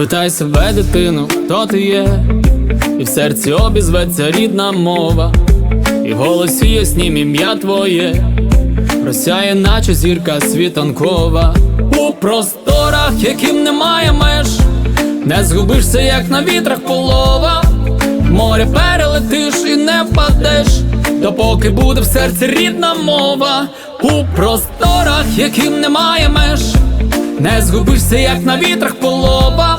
Спитай себе, дитину, хто ти є, і в серці обізветься рідна мова, і в голосі яснім ім'я твоє, розсяє, наче зірка світанкова, у просторах, яким немає меж, не згубишся, як на вітрах полова, море перелетиш і не впадеш, допоки буде в серці рідна мова, у просторах, яким немає меж. Не згубишся, як на вітрах полова,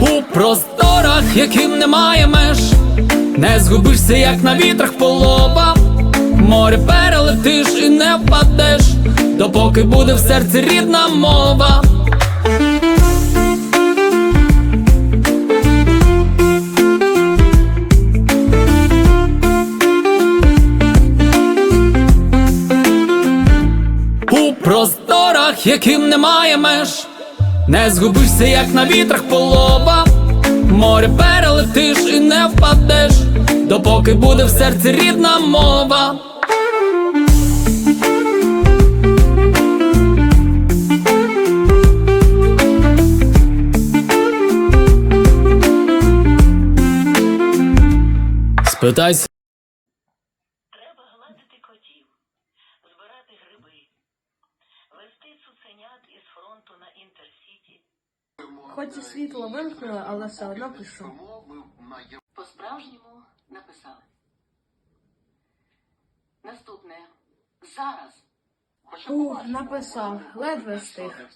у просторах, яким немає меж, не згубишся, як на вітрах полова, море перелетиш і не впадеш, допоки буде в серці рідна мова. У просторах, яким немає меж, не згубишся, як на вітрах полова, море перелетиш і не впадеш, допоки буде в серці рідна мова. Спитайся. Треба гладити котів, збирати гриби, вести цуценят із фронту на інтерсіті. Хоч і світло вимкнули, але все одно пишу. По-справжньому написали. Наступне. Зараз. Ух, написав. Ледве встиг.